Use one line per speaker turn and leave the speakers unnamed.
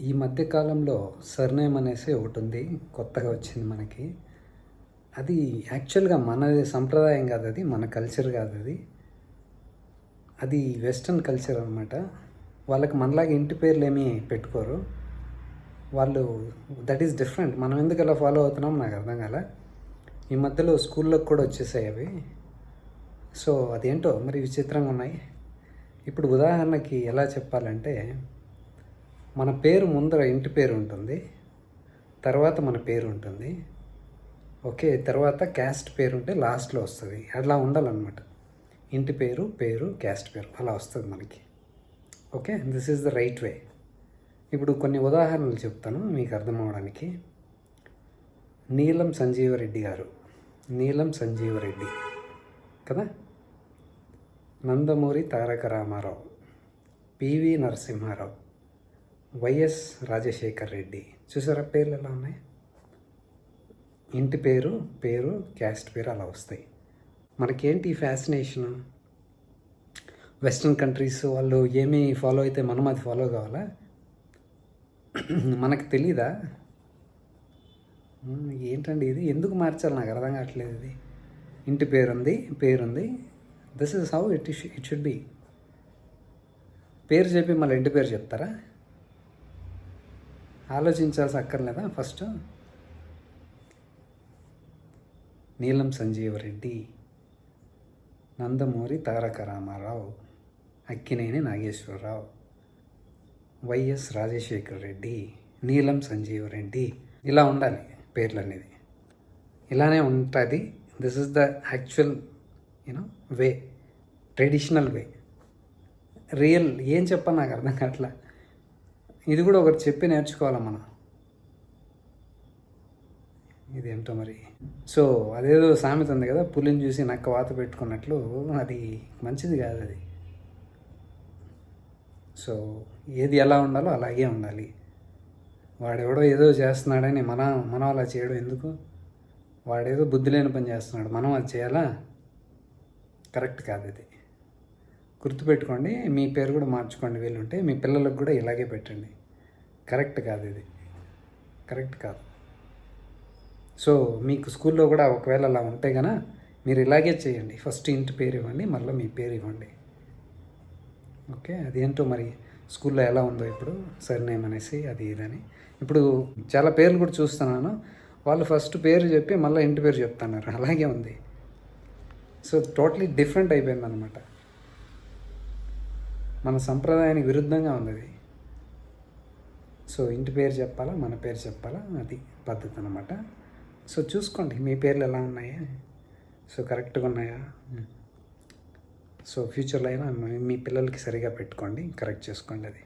ఈ మధ్యకాలంలో సర్నేమ్ అనేసి ఒకటి ఉంది కొత్తగా వచ్చింది మనకి. అది యాక్చువల్గా మనది సంప్రదాయం కాదు అది మన కల్చర్ కాదు అది. అది వెస్ట్రన్ కల్చర్ అనమాట వాళ్ళకి మనలాగా ఇంటి పేర్లు ఏమీ పెట్టుకోరు. వాళ్ళు దట్ ఈస్ డిఫరెంట్. మనం ఎందుకు అలా ఫాలో అవుతున్నాం నాకు అర్థం కాల. ఈ మధ్యలో స్కూల్లోకి కూడా వచ్చేసాయి అవి. సో అదేంటో మరి విచిత్రంగా ఉన్నాయి. ఇప్పుడు ఉదాహరణకి ఎలా చెప్పాలంటే మన పేరు ముందర ఇంటి పేరు ఉంటుంది తర్వాత మన పేరు ఉంటుంది. ఓకే తర్వాత క్యాస్ట్ పేరు ఉంటే లాస్ట్లో వస్తుంది. అట్లా ఉండాలన్నమాట. ఇంటి పేరు పేరు క్యాస్ట్ పేరు అలా వస్తుంది మనకి. Okay this is the right way. ఇప్పుడు కొన్ని ఉదాహరణలు చెప్తాను మీకు అర్థమవడానికి. నీలం సంజీవరెడ్డి గారు. నీలం సంజీవరెడ్డి. కదా? నందమూరి తారక రామారావు. పివి నరసింహారావు. వైఎస్ రాజశేఖర్ రెడ్డి. చూసారా పేర్లు ఎలా ఉన్నాయి? ఇంటి పేరు పేరు క్యాస్ట్ పేరు అలా వస్తాయి. మనకేంటి ఫ్యాసినేషన్ వెస్ట్రన్ కంట్రీస్ వాళ్ళు ఏమి ఫాలో అయితే మనం అది ఫాలో కావాలా? మనకు తెలీదా? ఏంటండి ఇది? ఎందుకు మార్చాలి? నాకు అర్థం కావట్లేదు ఇది. ఇంటి పేరుంది పేరుంది. This is how it it should be పేరు చెప్పి మళ్ళీ ఇంటి పేరు చెప్తారా? ఆలోచించాల్సి అక్కర్లేదా? First Neelam Sanjeeva Reddy Nandamuri Taraka Rama Rao Akkineni Nageswara Rao Y S Rajasekhara Reddy Neelam Sanjeeva Reddy. ఇలా ఉండాలి పేర్లు అనేది ఇలానే ఉంటుంది. This is the actual you know way traditional way real ఏం చెప్పా నాకు అర్థం కావట్లా. ఇది కూడా ఒకటి చెప్పి నేర్చుకోవాలి మనం? ఇదేంటో మరి? సో అదేదో సామెత ఉంది కదా పులిని చూసి నక్క వాత పెట్టుకున్నట్లు అది మంచిది కాదు అది. సో ఏది ఎలా ఉండాలో అలాగే ఉండాలి. వాడెవడో ఏదో చేస్తున్నాడని మన మనం అలా చేయడం ఎందుకు? వాడేదో బుద్ధి లేని పని చేస్తున్నాడు మనం అది చేయాలా? కరెక్ట్ కాదు ఇది. గుర్తుపెట్టుకోండి మీ పేరు కూడా మార్చుకోండి వీలుంటే మీ పిల్లలకు కూడా ఇలాగే పెట్టండి. కరెక్ట్ కాదు ఇది. కరెక్ట్ కాదు. సో మీకు స్కూల్లో కూడా ఒకవేళ అలా ఉంటే కనుక మీరు ఇలాగే చేయండి. ఫస్ట్ ఇంటి పేరు ఇవ్వండి మళ్ళీ మీ పేరు ఇవ్వండి. ఓకే అదేంటో మరి స్కూల్లో ఎలా ఉందో ఇప్పుడు సర్నేమ్ అనేసి అది ఇదని. ఇప్పుడు చాలా పేర్లు కూడా చూస్తున్నాను. వాళ్ళు ఫస్ట్ పేరు చెప్పి మళ్ళీ ఇంటి పేరు చెప్తున్నారు. అలాగే ఉంది. సో టోటలీ డిఫరెంట్ అయిపోయింది అనమాట మన సంప్రదాయానికి విరుద్ధంగా ఉంది అది సో ఇంటి పేరు చెప్పాలా మన పేరు చెప్పాలా అది పద్ధతి అనమాట సో చూసుకోండి మీ పేర్లు ఎలా ఉన్నాయా? సో కరెక్ట్గా ఉన్నాయా? సో ఫ్యూచర్లో అయినా మీ- పిల్లలకి సరిగా పెట్టుకోండి కరెక్ట్ చేసుకోండి అది.